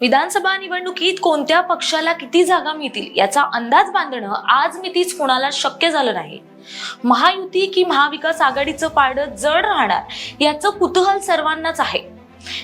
विधानसभा निवडणुकीत कोणत्या पक्षाला किती जागा मिळतील याचा अंदाज बांधणं आज मितीच कोणाला शक्य झालं नाही. महायुती की महाविकास आघाडीचं पारडं जड राहणार याचं कुतूहल सर्वांनाच आहे.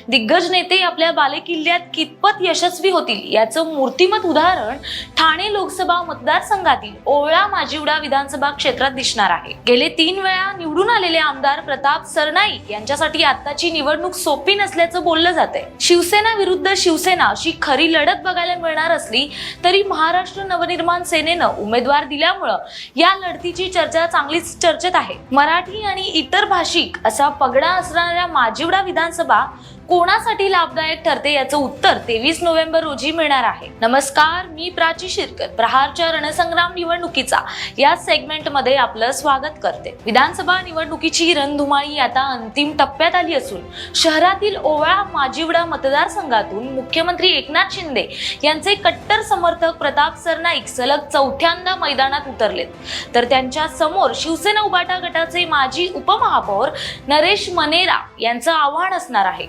दिग्गज नेते आपल्या बालेकिल्ल्यात कितपत यशस्वी होतील याचं मूर्तिमत उदाहरण ठाणे लोकसभा मतदारसंघातील ओवळा माजिवडा विधानसभा क्षेत्रात दिसणार आहे. गेले तीन वेळा निवडून आलेले आमदार प्रताप सरनाईक यांच्यासाठी आताची निवडणूक सोपी नसल्याचं बोललं जात आहे शिवसेना विरुद्ध शिवसेना अशी खरी लढत बघायला मिळणार असली तरी महाराष्ट्र नवनिर्माण सेनेनं उमेदवार दिल्यामुळं या लढतीची चर्चा चांगलीच चर्चेत आहे. मराठी आणि इतर भाषिक असा पगडा असणाऱ्या माजिवडा विधानसभा कोणासाठी लाभदायक ठरते याचं उत्तर तेवीस नोव्हेंबर रोजी मिळणार आहे. नमस्कार मी प्राची शिरकर प्रहारच्या रणसंग्राम निवडणुकीचा या सेगमेंटमध्ये आपलं स्वागत करते. विधानसभा निवडणुकीची रणधुमाळी आता अंतिम टप्प्यात आली असून शहरातील ओवाळा माजिवडा मतदारसंघातून मुख्यमंत्री एकनाथ शिंदे यांचे कट्टर समर्थक प्रताप सरनाईक सलग चौथ्यांदा मैदानात उतरलेत. तर त्यांच्यासमोर शिवसेना उबाटा गटाचे माजी उपमहापौर नरेश मनेरा यांचं आव्हान असणार आहे.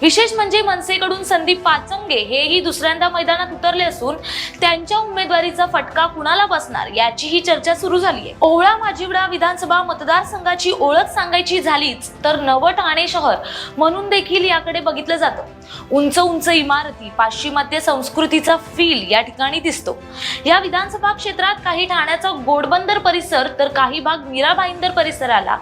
विशेष म्हणजे मनसेकडून संदीप पाचंगे हेही दुसऱ्यांदा मैदानात उतरले असून त्यांच्या उमेदवारीचा फटका कुणाला बसणार याचीही चर्चा सुरू झाली आहे ओवळा माजिवडा विधानसभा मतदारसंघाची ओळख सांगायची झालीच तर नवं ठाणे शहर म्हणून देखील याकडे बघितलं जातं. उंच उंच इमारती पाश्चिमात्य संस्कृतीचा फील या ठिकाणी दिसतो. या विधानसभा क्षेत्रात काही ठाण्याचा गोडबंदर परिसर तर काही भाग मीरा भाईंदर परिसराला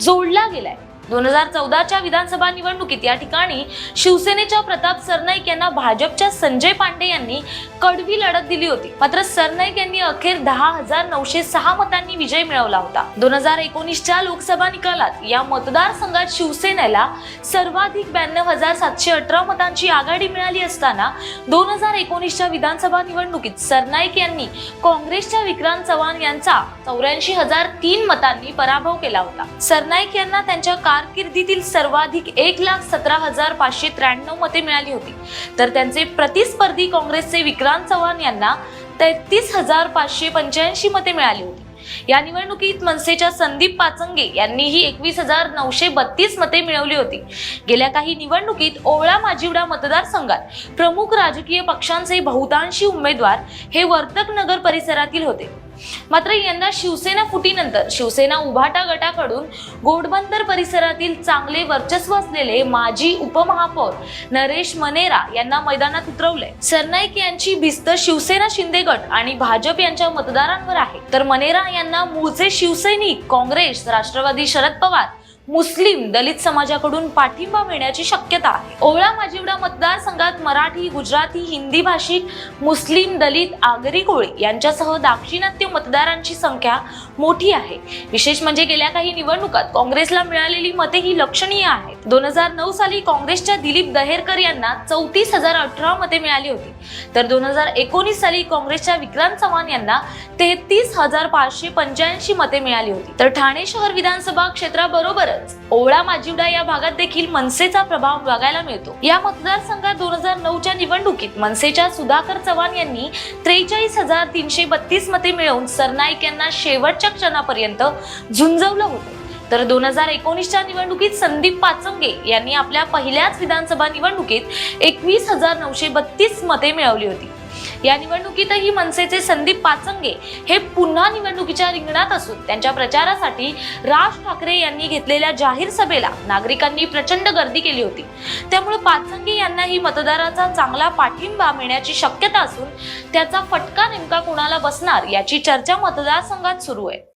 जोडला गेलाय. दोन हजार चौदाच्या विधानसभा निवडणुकीत या ठिकाणी शिवसेनेच्या प्रताप सरनाईक यांना भाजपच्या संजय पांडे यांनी कडवी लढत दिली होती. मात्र सरनाईक यांनी अखेर दहा हजार नऊशे सहा मतांनी विजय मिळवला होता. दोन हजार एकोणीसच्या लोकसभा निकालात या मतदारसंघात शिवसेनेला सर्वाधिक ब्याण्णव हजार सातशे अठरा मतांची आघाडी मिळाली असताना दोन हजार एकोणीसच्या विधानसभा निवडणुकीत सरनाईक यांनी काँग्रेसच्या विक्रांत चव्हाण यांचा चौऱ्याऐंशी हजार तीन मतांनी पराभव केला होता. सरनाईक यांना त्यांच्या कारकिर्दीतील सर्वाधिक एक लाख सतरा हजार पाचशे त्र्याण्णव मते मिळाली होती. तर त्यांचे प्रतिस्पर्धी काँग्रेसचे विक्रांत चव्हाण यांना तेहतीस हजार पाचशे पंच्याऐंशी मते मिळाली होती. या निवडणुकीत मनसेच्या संदीप पाचंगे यांनीही एकवीस हजार नऊशे बत्तीस मते मिळवली होती. गेल्या काही निवडणुकीत ओवळा माजिवडा मतदारसंघात प्रमुख राजकीय पक्षांचे बहुतांशी उमेदवार हे वर्तक नगर परिसरातील होते. मात्र यंदा शिवसेना फुटीनंतर शिवसेना उभाटा गटाकडून गोडबंदर परिसरातील चांगले वर्चस्व असलेले माजी उपमहापौर नरेश मनेरा यांना मैदानात उतरवले सरनाईक यांची भिस्त शिवसेना शिंदे गट आणि भाजप यांच्या मतदारांवर आहे. तर मनेरा यांना मूळचे शिवसैनिक काँग्रेस राष्ट्रवादी शरद पवार मुस्लिम दलित समाजाकडून पाठिंबा मिळण्याची शक्यता आहे. ओवळा माजिवडा मतदारसंघात मराठी गुजराती हिंदी भाषिक मुस्लिम दलित आगरी कोळी यांच्यासह दाक्षिणात्य मतदारांची संख्या मोठी आहे. विशेष म्हणजे गेल्या काही निवडणुकात काँग्रेसला मिळालेली मते ही लक्षणीय आहेत. दोन हजार नऊ साली काँग्रेसच्या दिलीप दहेरकर यांना चौतीस हजार अठरा मते मिळाली होती. तर दोन हजार एकोणीस साली काँग्रेसच्या विक्रांत चव्हाण यांना तेहतीस हजार पाचशे पंच्याऐंशी मते मिळाली होती. तर ठाणे शहर विधानसभा क्षेत्राबरोबर क्षेत्राबरोबरच ओवळा माजिवडा या भागात देखील मनसेचा प्रभाव बघायला मिळतो. या मतदारसंघात दोन हजार नऊच्या निवडणुकीत मनसेच्या सुधाकर चव्हाण यांनी त्रेचाळीस हजार तीनशे बत्तीस मते मिळवून सरनाईक यांना शेवटच्या क्षणापर्यंत झुंजवलं होतं. तर दोन हजार एकोणीसच्या निवडणुकीत संदीप पाचंगे यांनी आपल्या पहिल्याच विधानसभा निवडणुकीत एकवीस हजार नऊशे बत्तीस मते मिळवली होती. या निवडणुकीतही मनसेचे संदीप पाचंगे हे पुन्हा निवडणुकीच्या रिंगणात असून त्यांच्या प्रचारासाठी राज ठाकरे यांनी घेतलेल्या जाहीर सभेला नागरिकांनी प्रचंड गर्दी केली होती. त्यामुळे पाचंगे यांनाही मतदाराचा चांगला पाठिंबा मिळण्याची शक्यता असून त्याचा फटका नेमका कोणाला बसणार याची चर्चा मतदारसंघात सुरू आहे.